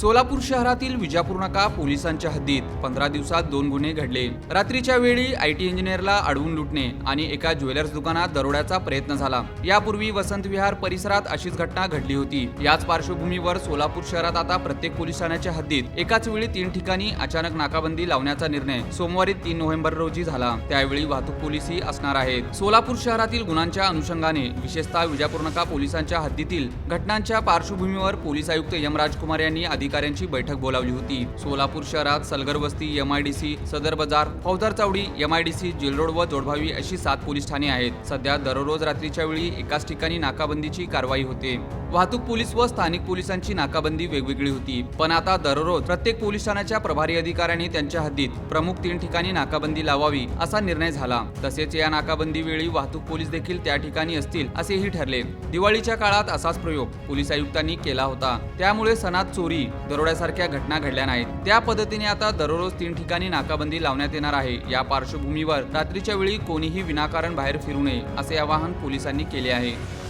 सोलापूर शहरातील विजापूर नाका पोलिसांच्या हद्दीत. पंधरा दिवसात दोन गुन्हे घडले. रात्रीच्या वेळी आय टी इंजिनियरला अडवून लुटणे आणि एका ज्वेलर्स दुकानात दरोड्याचा प्रयत्न झाला. यापूर्वी वसंत विहार परिसरात अशीच घटना घडली होती. याच पार्श्वभूमीवर सोलापूर शहरात आता प्रत्येक पोलीस ठाण्याच्या हद्दीत एकाच वेळी तीन ठिकाणी अचानक नाकाबंदी लावण्याचा निर्णय सोमवारी तीन नोव्हेंबर रोजी झाला. त्यावेळी वाहतूक पोलिसही असणार आहेत. सोलापूर शहरातील गुन्ह्यांच्या अनुषंगाने विशेषतः विजापूर नका पोलिसांच्या हद्दीतील घटनांच्या पार्श्वभूमीवर पोलीस आयुक्त यमराज राजकुमार यांनी अधिकाऱ्यांची बैठक बोलावली होती. सोलापूर शहरात सलगर वस्ती एमआयडीसी सदर बाजार फौजदार चावडी एमआयडीसी जेलरोड व जोडभावी अशी सात पोलीस ठाणे आहेत. सध्या दररोज रात्रीच्या वेळी एकाच ठिकाणी नाकाबंदीची कारवाई होते. वाहतूक पोलीस व स्थानिक पोलिसांची नाकाबंदी वेगवेगळी होती. पण आता दररोज प्रत्येक पोलीस ठाण्याच्या प्रभारी अधिकाऱ्यांनी त्यांच्या हद्दीत प्रमुख तीन ठिकाणी नाकाबंदी लावावी असा निर्णय झाला. तसेच या नाकाबंदी वेळी वाहतूक पोलीस देखील त्या ठिकाणी असतील असेही ठरले. दिवाळीच्या काळात असाच प्रयोग पोलीस आयुक्तांनी केला होता. त्यामुळे सणात चोरी दरोड्यासारख्या घटना घडल्या नाहीत. त्या पद्धतीने आता दररोज तीन ठिकाणी नाकाबंदी लावण्यात येणार आहे. या पार्श्वभूमीवर रात्रीच्या वेळी कोणीही विनाकारण बाहेर फिरू नये असे आवाहन पोलिसांनी केले आहे.